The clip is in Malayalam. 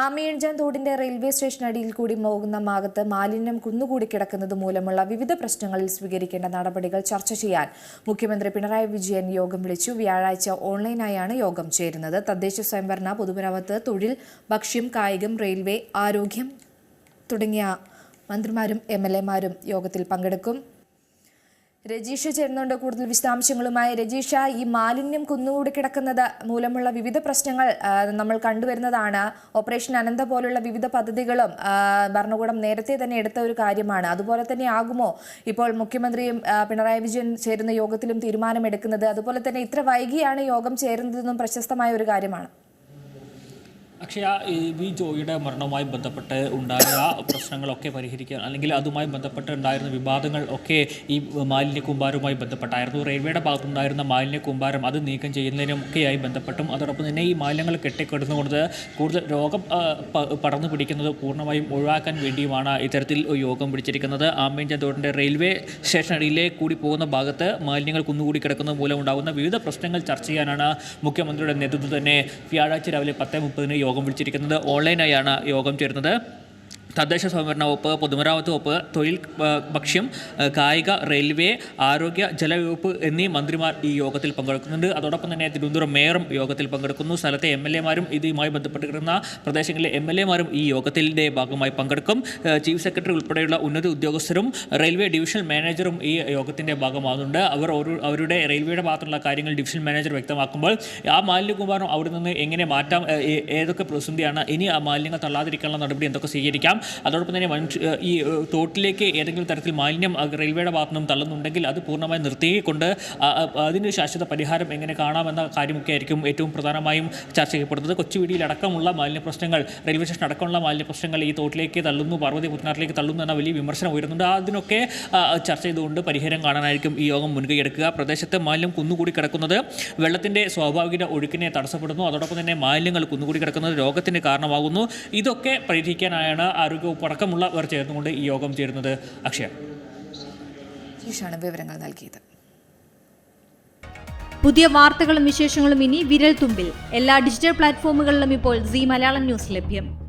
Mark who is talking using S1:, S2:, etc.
S1: ആമയിഴഞ്ചാൻ തോടിന്റെ റെയിൽവേ സ്റ്റേഷൻ അടിയിൽ കൂടി പോകുന്ന ഭാഗത്ത് മാലിന്യം കുന്നുകൂടി കിടക്കുന്നത് മൂലമുള്ള വിവിധ പ്രശ്നങ്ങളിൽ സ്വീകരിക്കേണ്ട നടപടികൾ ചർച്ച ചെയ്യാൻ മുഖ്യമന്ത്രി പിണറായി വിജയൻ യോഗം വിളിച്ചു. വ്യാഴാഴ്ച ഓൺലൈനായാണ് യോഗം ചേരുന്നത്. തദ്ദേശ സ്വയംഭരണ പൊതുമരാമത്ത് തൊഴിൽ ഭക്ഷ്യം കായികം റെയിൽവേ ആരോഗ്യം തുടങ്ങിയ മന്ത്രിമാരും എം യോഗത്തിൽ പങ്കെടുക്കും. രജീഷ ചേരുന്നുണ്ട്. കൂടുതൽ വിശദാംശങ്ങളുമായി രജീഷ. ഈ മാലിന്യം കുന്നുകൂടി കിടക്കുന്നത് മൂലമുള്ള വിവിധ പ്രശ്നങ്ങൾ നമ്മൾ കണ്ടുവരുന്നതാണ്. ഓപ്പറേഷൻ അനന്ത പോലുള്ള വിവിധ പദ്ധതികളും ഭരണകൂടം നേരത്തെ തന്നെ എടുത്ത ഒരു കാര്യമാണ്. അതുപോലെ തന്നെ ആകുമോ? ഇപ്പോൾ മുഖ്യമന്ത്രിയും പിണറായി വിജയൻ ചേരുന്ന യോഗത്തിലും തീരുമാനമെടുക്കുന്നത്. അതുപോലെ തന്നെ ഇത്ര വൈകിയാണ് യോഗം ചേരുന്നതെന്നും പ്രശസ്തമായ ഒരു കാര്യമാണ്.
S2: അക്ഷയ ഈ ജോയിയുടെ മരണവുമായി ബന്ധപ്പെട്ട് ഉണ്ടായ പ്രശ്നങ്ങളൊക്കെ പരിഹരിക്കാൻ അല്ലെങ്കിൽ അതുമായി ബന്ധപ്പെട്ട് ഉണ്ടായിരുന്ന വിവാദങ്ങൾ ഒക്കെ ഈ മാലിന്യ കൂമ്പാരവുമായി ബന്ധപ്പെട്ടായിരുന്നു. റെയിൽവേയുടെ ഭാഗത്തുണ്ടായിരുന്ന മാലിന്യ കൂമ്പാരം അത് നീക്കം ചെയ്യുന്നതിനും ചെയ്യുന്നതിനുമൊക്കെയായി ബന്ധപ്പെട്ടും. അതോടൊപ്പം തന്നെ ഈ മാലിന്യങ്ങൾ കെട്ടിക്കിടന്നുകൊണ്ട് കൂടുതൽ രോഗം പടർന്നു പിടിക്കുന്നത് പൂർണമായും ഒഴിവാക്കാൻ വേണ്ടിയുമാണ് ഇത്തരത്തിൽ യോഗം പിടിച്ചിരിക്കുന്നത് തോടിന്റെ റെയിൽവേ സ്റ്റേഷനടിയിലെ കൂടി പോകുന്ന ഭാഗത്ത് മാലിന്യങ്ങൾ കുന്നുകൂടി കിടക്കുന്നത് മൂലം ഉണ്ടാകുന്ന വിവിധ പ്രശ്നങ്ങൾ ചർച്ച ചെയ്യാനാണ് മുഖ്യമന്ത്രിയുടെ നേതൃത്വത്തിൽ തന്നെ വ്യാഴാഴ്ച രാവിലെ പത്ത് മുപ്പതിന് യോഗം വിളിച്ചിരിക്കുന്നത്. ഓൺലൈനായാണ് യോഗം ചേരുന്നത്. തദ്ദേശ സ്വയംഭരണ വകുപ്പ് പൊതുമരാമത്ത് വകുപ്പ് തൊഴിൽ ഭക്ഷ്യം കായിക റെയിൽവേ ആരോഗ്യ ജലവകുപ്പ് എന്നീ മന്ത്രിമാർ ഈ യോഗത്തിൽ പങ്കെടുക്കുന്നുണ്ട്. അതോടൊപ്പം തന്നെ തിരുവനന്തപുരം മേയറും യോഗത്തിൽ പങ്കെടുക്കുന്നു. സ്ഥലത്തെ എം എൽ എമാരും ഇതുമായി ബന്ധപ്പെട്ട് കിടക്കുന്ന പ്രദേശങ്ങളിലെ എം എൽ എമാരും ഈ യോഗത്തിന്റെ ഭാഗമായി പങ്കെടുക്കും. ചീഫ് സെക്രട്ടറി ഉൾപ്പെടെയുള്ള ഉന്നത ഉദ്യോഗസ്ഥരും റെയിൽവേ ഡിവിഷണൽ മാനേജറും ഈ യോഗത്തിന്റെ ഭാഗമാകുന്നുണ്ട്. അവർ അവരുടെ റെയിൽവേയുടെ ഭാഗത്തുള്ള കാര്യങ്ങൾ ഡിവിഷണൽ മാനേജർ വ്യക്തമാക്കുമ്പോൾ ആ മാലിന്യകുമാരം അവിടെ നിന്ന് എങ്ങനെ മാറ്റാം ഏതൊക്കെ പ്രതിസന്ധിയാണ് ഇനി ആ മാലിന്യങ്ങൾ തള്ളാതിരിക്കാനുള്ള നടപടി എന്തൊക്കെ സ്വീകരിക്കാം അതോടൊപ്പം തന്നെ ഈ തോട്ടിലേക്ക് ഏതെങ്കിലും തരത്തിൽ മാലിന്യം ആ, റെയിൽവേയുടെ ഭാഗത്തു നിന്നും തള്ളുന്നുണ്ടെങ്കിൽ അത് പൂർണമായി നിർത്തിക്കൊണ്ട് ആ, ആ, അതിന് ശാശ്വത പരിഹാരം എങ്ങനെ കാണാമെന്ന കാര്യമൊക്കെ ആയിരിക്കും ഏറ്റവും പ്രധാനമായും ചർച്ച ചെയ്യപ്പെടുന്നത്. കൊച്ചുവേടിയിലടക്കമുള്ള മാലിന്യ പ്രശ്നങ്ങൾ റെയിൽവേ സ്റ്റേഷൻ അടക്കമുള്ള മാലിന്യ പ്രശ്നങ്ങൾ ഈ തോട്ടിലേക്ക് തള്ളുന്നു പാർവതി പുത്തനാട്ടിലേക്ക് തള്ളുന്നു എന്ന വലിയ വിമർശനം ഉയരുന്നുണ്ട്. അതിനൊക്കെ ചർച്ച ചെയ്തുകൊണ്ട് പരിഹാരം കാണാനായിരിക്കും ഈ യോഗം മുൻകൈ എടുക്കുക. പ്രദേശത്ത് മാലിന്യം കുന്നുകൂടി കിടക്കുന്നത് വെള്ളത്തിന്റെ സ്വാഭാവിക ഒഴുക്കിനെ തടസ്സപ്പെടുന്നു. അതോടൊപ്പം തന്നെ മാലിന്യങ്ങൾ കുന്നുകൂടി കിടക്കുന്നത് രോഗത്തിന് കാരണമാകുന്നു. ഇതൊക്കെ പരിഹരിക്കാനായാണ് ആരോഗ്യവകുപ്പ് അടക്കമുള്ളവർ ചേർന്നുകൊണ്ട് ഈ യോഗം ചേരുന്നത് അക്ഷയ.
S1: വിവരങ്ങൾ നൽകിയത്.
S3: പുതിയ വാർത്തകളും വിശേഷങ്ങളും ഇനി വിരൽ തുമ്പിൽ എല്ലാ ഡിജിറ്റൽ പ്ലാറ്റ്ഫോമുകളിലും ഇപ്പോൾ സി മലയാളം ന്യൂസ് ലഭ്യം.